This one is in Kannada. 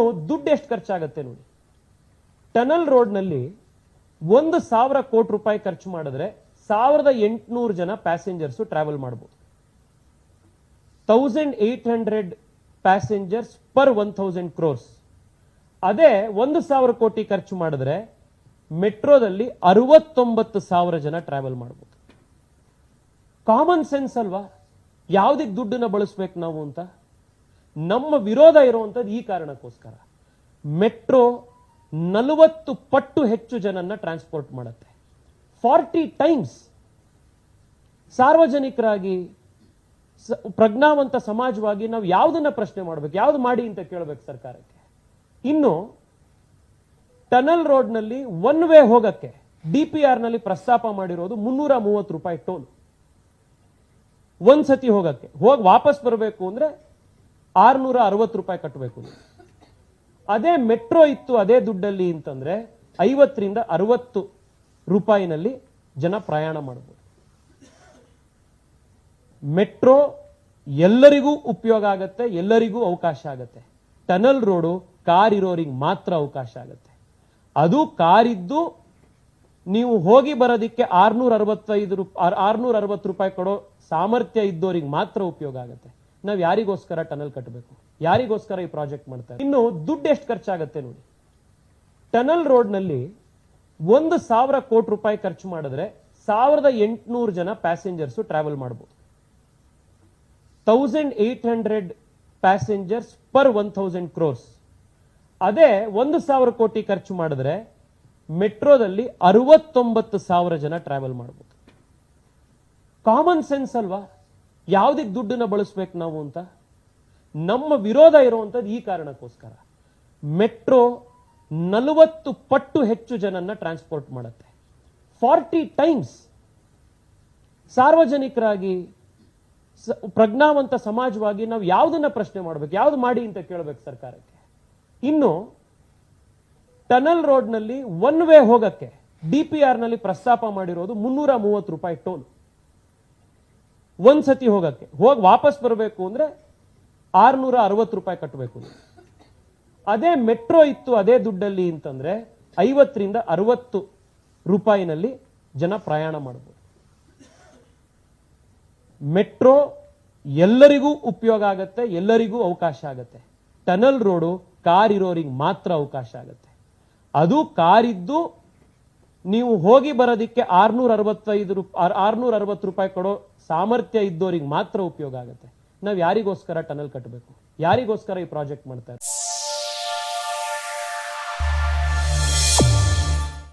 ಇನ್ನು ದುಡ್ಡು ಎಷ್ಟು ಖರ್ಚಾಗತ್ತೆ ನೋಡಿ. ಟನಲ್ ರೋಡ್ನಲ್ಲಿ ಒಂದು ಸಾವಿರ ಕೋಟಿ ರೂಪಾಯಿ ಖರ್ಚು ಮಾಡಿದ್ರೆ ಸಾವಿರದ ಎಂಟುನೂರು ಜನ ಪ್ಯಾಸೆಂಜರ್ಸ್ ಟ್ರಾವೆಲ್ ಮಾಡಬಹುದು thousand eight hundred passengers per one thousand crores ಅದೇ ಒಂದು ಸಾವಿರ ಕೋಟಿ ಖರ್ಚು ಮಾಡಿದ್ರೆ ಮೆಟ್ರೋದಲ್ಲಿ ಅರವತ್ತೊಂಬತ್ತು ಸಾವಿರ ಜನ ಟ್ರಾವೆಲ್ ಮಾಡ್ಬೋದು. ಕಾಮನ್ ಸೆನ್ಸ್ ಅಲ್ವಾ? ಯಾವುದಕ್ಕೆ ದುಡ್ಡನ್ನ ಬಳಸ್ಬೇಕು ನಾವು ಅಂತ? ನಮ್ಮ ವಿರೋಧ ಇರುವಂಥದ್ದು ಈ ಕಾರಣಕ್ಕೋಸ್ಕರ. ಮೆಟ್ರೋ ನಲವತ್ತು ಪಟ್ಟು ಹೆಚ್ಚು ಜನನ್ನ ಟ್ರಾನ್ಸ್ಪೋರ್ಟ್ ಮಾಡುತ್ತೆ. ಫಾರ್ಟಿ ಟೈಮ್ಸ್ ಸಾರ್ವಜನಿಕರಾಗಿ ಪ್ರಜ್ಞಾವಂತ ಸಮಾಜವಾಗಿ ನಾವು ಯಾವುದನ್ನ ಪ್ರಶ್ನೆ ಮಾಡಬೇಕು, ಯಾವ್ದು ಮಾಡಿ ಅಂತ ಕೇಳಬೇಕು ಸರ್ಕಾರಕ್ಕೆ. ಇನ್ನು ಟನಲ್ ರೋಡ್ನಲ್ಲಿ ಒನ್ ವೇ ಹೋಗಕ್ಕೆ ಡಿ ಪಿ ಆರ್ನಲ್ಲಿ ಪ್ರಸ್ತಾಪ ಮಾಡಿರೋದು ಮುನ್ನೂರ ಮೂವತ್ತು ರೂಪಾಯಿ ಟೋಲ್. ಒಂದ್ಸತಿ ಹೋಗಕ್ಕೆ, ಹೋಗಿ ವಾಪಸ್ ಬರಬೇಕು ಅಂದ್ರೆ ಆರ್ನೂರ ಅರವತ್ತು ರೂಪಾಯಿ ಕಟ್ಟಬೇಕು ಅದೇ ಮೆಟ್ರೋ ಇತ್ತು ಅದೇ ದುಡ್ಡಲ್ಲಿ ಅಂತಂದ್ರೆ ಐವತ್ತರಿಂದ ಅರವತ್ತು ರೂಪಾಯಿನಲ್ಲಿ ಜನ ಪ್ರಯಾಣ ಮಾಡಬಹುದು ಮೆಟ್ರೋ ಎಲ್ಲರಿಗೂ ಉಪಯೋಗ ಆಗತ್ತೆ, ಎಲ್ಲರಿಗೂ ಅವಕಾಶ ಆಗತ್ತೆ. ಟನಲ್ ರೋಡು, ಕಾರ್ ಇರೋರಿಗೆ ಮಾತ್ರ ಅವಕಾಶ ಆಗತ್ತೆ. ಅದು ಕಾರಿದ್ದು ನೀವು ಹೋಗಿ ಬರೋದಿಕ್ಕೆ ಆರ್ನೂರ ಅರವತ್ತೈದು ರೂಪಾಯಿ ಆರ್ನೂರ ಅರವತ್ತು ರೂಪಾಯಿ ಕೊಡೋ ಸಾಮರ್ಥ್ಯ ಇದ್ದವರಿಗೆ ಮಾತ್ರ ಉಪಯೋಗ ಆಗುತ್ತೆ. ನಾವು ಯಾರಿಗೋಸ್ಕರ ಟನಲ್ ಕಟ್ಟಬೇಕು ಯಾರಿಗೋಸ್ಕರ ಈ ಪ್ರಾಜೆಕ್ಟ್ ಮಾಡ್ತಾರೆ? ಇನ್ನು ದುಡ್ಡು ಎಷ್ಟು ಖರ್ಚಾಗತ್ತೆ ನೋಡಿ. ಟನಲ್ ರೋಡ್ನಲ್ಲಿ ಒಂದು ಸಾವಿರ ಕೋಟಿ ರೂಪಾಯಿ ಖರ್ಚು ಮಾಡಿದ್ರೆ ಸಾವಿರದ ಎಂಟುನೂರು ಜನ ಪ್ಯಾಸೆಂಜರ್ಸ್ ಟ್ರಾವೆಲ್ ಮಾಡ್ಬೋದು. Thousand eight hundred passengers per one thousand crores ಅದೇ ಒಂದು ಸಾವಿರ ಕೋಟಿ ಖರ್ಚು ಮಾಡಿದ್ರೆ ಮೆಟ್ರೋದಲ್ಲಿ ಅರವತ್ತೊಂಬತ್ತು ಸಾವಿರ ಜನ ಟ್ರಾವೆಲ್ ಮಾಡ್ಬೋದು. ಕಾಮನ್ ಸೆನ್ಸ್ ಅಲ್ವಾ? ಯಾವ್ದಕ್ಕೆ ದುಡ್ಡನ್ನ ಬಳಸ್ಬೇಕು ನಾವು ಅಂತ? ನಮ್ಮ ವಿರೋಧ ಇರುವಂಥದ್ದು ಈ ಕಾರಣಕ್ಕೋಸ್ಕರ. ಮೆಟ್ರೋ ನಲವತ್ತು ಪಟ್ಟು ಹೆಚ್ಚು ಜನನ್ನ ಟ್ರಾನ್ಸ್ಪೋರ್ಟ್ ಮಾಡುತ್ತೆ. ಫಾರ್ಟಿ ಟೈಮ್ಸ್ ಸಾರ್ವಜನಿಕರಾಗಿ ಪ್ರಜ್ಞಾವಂತ ಸಮಾಜವಾಗಿ ನಾವು ಯಾವುದನ್ನ ಪ್ರಶ್ನೆ ಮಾಡಬೇಕು, ಯಾವ್ದು ಮಾಡಿ ಅಂತ ಕೇಳಬೇಕು ಸರ್ಕಾರಕ್ಕೆ. ಇನ್ನು ಟನಲ್ ರೋಡ್ನಲ್ಲಿ ಒನ್ ವೇ ಹೋಗಕ್ಕೆ ಡಿ ಪಿ ಆರ್ನಲ್ಲಿ ಪ್ರಸ್ತಾಪ ಮಾಡಿರೋದು ಮುನ್ನೂರ ಮೂವತ್ತು ರೂಪಾಯಿ ಟೋಲ್. ಒಂದ್ ಸತಿ ಹೋಗಕ್ಕೆ. ಹೋಗಿ ವಾಪಸ್ ಬರಬೇಕು ಅಂದ್ರೆ ಆರ್ನೂರ ಅರವತ್ತು ರೂಪಾಯಿ ಕಟ್ಟಬೇಕು ಅದೇ ಮೆಟ್ರೋ ಇತ್ತು ಅದೇ ದುಡ್ಡಲ್ಲಿ ಅಂತಂದ್ರೆ ಐವತ್ತರಿಂದ ಅರವತ್ತು ರೂಪಾಯಿನಲ್ಲಿ ಜನ ಪ್ರಯಾಣ ಮಾಡಬಹುದು ಮೆಟ್ರೋ ಎಲ್ಲರಿಗೂ ಉಪಯೋಗ ಆಗತ್ತೆ, ಎಲ್ಲರಿಗೂ ಅವಕಾಶ ಆಗತ್ತೆ. ಟನಲ್ ರೋಡು ಕಾರ್ ಇರೋರಿಗೆ ಮಾತ್ರ ಅವಕಾಶ ಆಗತ್ತೆ. ಅದು ಕಾರಿದ್ದು ನೀವು ಹೋಗಿ ಬರೋದಕ್ಕೆ ಆರ್ನೂರ ಅರವತ್ತೈದು ರೂಪ ಆರ್ನೂರ ಅರವತ್ತು ರೂಪಾಯಿ ಕೊಡೋ ಸಾಮರ್ಥ್ಯ ಇದ್ದವರಿಗೆ ಮಾತ್ರ ಉಪಯೋಗ ಆಗುತ್ತೆ. ನಾವು ಯಾರಿಗೋಸ್ಕರ ಟನಲ್ ಕಟ್ಟಬೇಕು ಯಾರಿಗೋಸ್ಕರ ಈ ಪ್ರಾಜೆಕ್ಟ್ ಮಾಡ್ತಾರೆ